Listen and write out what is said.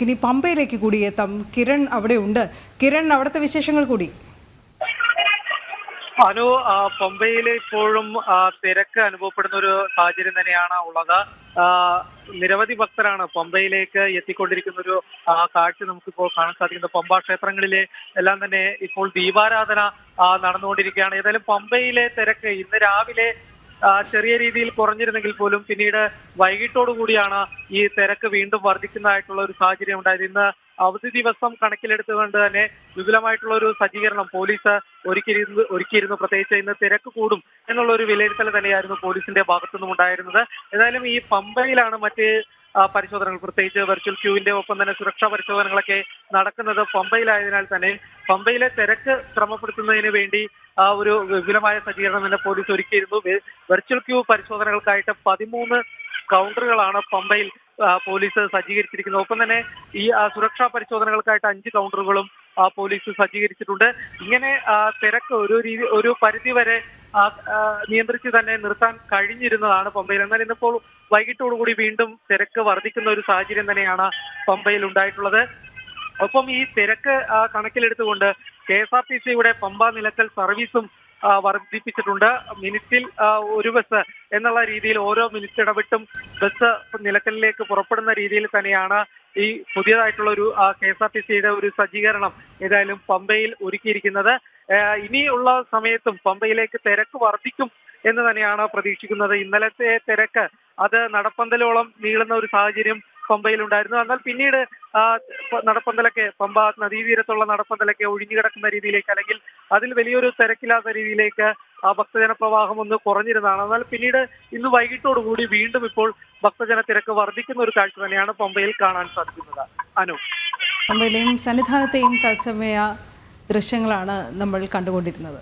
നമുക്കിനി പമ്പയിലേക്ക് കൂടി എത്താം. കിരൺ അവിടെ ഉണ്ട്. കിരൺ അവിടുത്തെ വിശേഷങ്ങൾ കൂടി. അനു പമ്പയിലെ ഇപ്പോഴും തിരക്ക് അനുഭവപ്പെടുന്ന ഒരു സാഹചര്യം തന്നെയാണ് ഉള്ളത്. നിരവധി ഭക്തരാണ് പമ്പയിലേക്ക് എത്തിക്കൊണ്ടിരിക്കുന്ന ഒരു കാഴ്ച നമുക്കിപ്പോൾ കാണാൻ സാധിക്കുന്നത്. പമ്പ ക്ഷേത്രങ്ങളിലെ എല്ലാം തന്നെ ഇപ്പോൾ ദീപാരാധന നടന്നുകൊണ്ടിരിക്കുകയാണ്. ഏതായാലും പമ്പയിലെ തിരക്ക് ഇന്ന് രാവിലെ ചെറിയ രീതിയിൽ കുറഞ്ഞിരുന്നെങ്കിൽ പോലും പിന്നീട് വൈകിട്ടോടു കൂടിയാണ് ഈ തിരക്ക് വീണ്ടും വർദ്ധിക്കുന്നതായിട്ടുള്ള ഒരു സാഹചര്യം ഉണ്ടായത്. ഇന്ന് അവധി ദിവസം കണക്കിലെടുത്തുകൊണ്ട് തന്നെ വിപുലമായിട്ടുള്ള ഒരു സജ്ജീകരണം പോലീസ് ഒരുക്കിയിരുന്നു ഒരുക്കിയിരുന്നു. പ്രത്യേകിച്ച് ഇന്ന് തിരക്ക് കൂടും എന്നുള്ള ഒരു വിലയിരുത്തൽ തന്നെയായിരുന്നു പോലീസിന്റെ ഭാഗത്തുനിന്നും ഉണ്ടായിരുന്നത് ഏതായാലും ഈ പമ്പയിലാണ് മറ്റ് പരിശോധനകൾ പ്രത്യേകിച്ച് വെർച്വൽ ക്യൂവിന്റെ ഒപ്പം തന്നെ സുരക്ഷാ പരിശോധനകളൊക്കെ നടക്കുന്നത് പമ്പയിലായതിനാൽ തന്നെ പമ്പയിലെ തിരക്ക് ക്രമപ്പെടുത്തുന്നതിന് വേണ്ടി ഒരു വിപുലമായ സജ്ജീകരണം തന്നെ പോലീസ് ഒരുക്കിയിരുന്നു. വെർച്വൽ ക്യൂ പരിശോധനകൾക്കായിട്ട് പതിമൂന്ന് കൗണ്ടറുകളാണ് പമ്പയിൽ പോലീസ് സജ്ജീകരിച്ചിരിക്കുന്നത്. ഒപ്പം തന്നെ ഈ സുരക്ഷാ പരിശോധനകൾക്കായിട്ട് അഞ്ച് കൗണ്ടറുകളും പോലീസ് സജ്ജീകരിച്ചിട്ടുണ്ട്. ഇങ്ങനെ തിരക്ക് ഒരു രീതി ഒരു പരിധി വരെ നിയന്ത്രിച്ച് തന്നെ നിർത്താൻ കഴിഞ്ഞിരുന്നതാണ് പമ്പയിൽ. എന്നാൽ ഇന്നിപ്പോൾ വൈകിട്ടോടുകൂടി വീണ്ടും തിരക്ക് വർദ്ധിക്കുന്ന ഒരു സാഹചര്യം തന്നെയാണ് പമ്പയിൽ ഉണ്ടായിട്ടുള്ളത്. ഒപ്പം ഈ തിരക്ക് കണക്കിലെടുത്തുകൊണ്ട് കെ എസ് ആർ ടി സിയുടെ പമ്പ നിലക്കൽ സർവീസും വർദ്ധിപ്പിച്ചിട്ടുണ്ട്. മിനിറ്റിൽ ഒരു ബസ് എന്നുള്ള രീതിയിൽ ഓരോ മിനിറ്റ് ഇടവിട്ടും ബസ് നിലക്കലിലേക്ക് പുറപ്പെടുന്ന രീതിയിൽ തന്നെയാണ് ഈ പുതിയതായിട്ടുള്ള ഒരു കെ എസ് ആർ ടി സിയുടെ ഒരു സജ്ജീകരണം ഏതായാലും പമ്പയിൽ ഒരുക്കിയിരിക്കുന്നത്. ഇനിയുള്ള സമയത്തും പമ്പയിലേക്ക് തിരക്ക് വർദ്ധിക്കും എന്ന് തന്നെയാണ് പ്രതീക്ഷിക്കുന്നത്. ഇന്നലത്തെ തിരക്ക് അത് നടപ്പന്തലോളം നീളുന്ന ഒരു സാഹചര്യം പമ്പയിൽ ഉണ്ടായിരുന്നു എന്നാൽ പിന്നീട് നടപ്പന്തലൊക്കെ പമ്പ നദീതീരത്തുള്ള നടപ്പന്തലൊക്കെ ഒഴിഞ്ഞു കിടക്കുന്ന രീതിയിലേക്ക് അല്ലെങ്കിൽ അതിൽ വലിയൊരു തിരക്കില്ലാത്ത രീതിയിലേക്ക് ആ ഭക്തജന പ്രവാഹം ഒന്ന് കുറഞ്ഞിരുന്നതാണ്. എന്നാൽ പിന്നീട് ഇന്ന് വൈകിട്ടോടുകൂടി വീണ്ടും ഇപ്പോൾ ഭക്തജന തിരക്ക് വർദ്ധിക്കുന്ന ഒരു കാഴ്ച തന്നെയാണ് പമ്പയിൽ കാണാൻ സാധിക്കുന്നത്. അനു. പമ്പയിലെയും സന്നിധാനത്തെയും തത്സമയ ദൃശ്യങ്ങളാണ് നമ്മൾ കണ്ടുകൊണ്ടിരുന്നത്.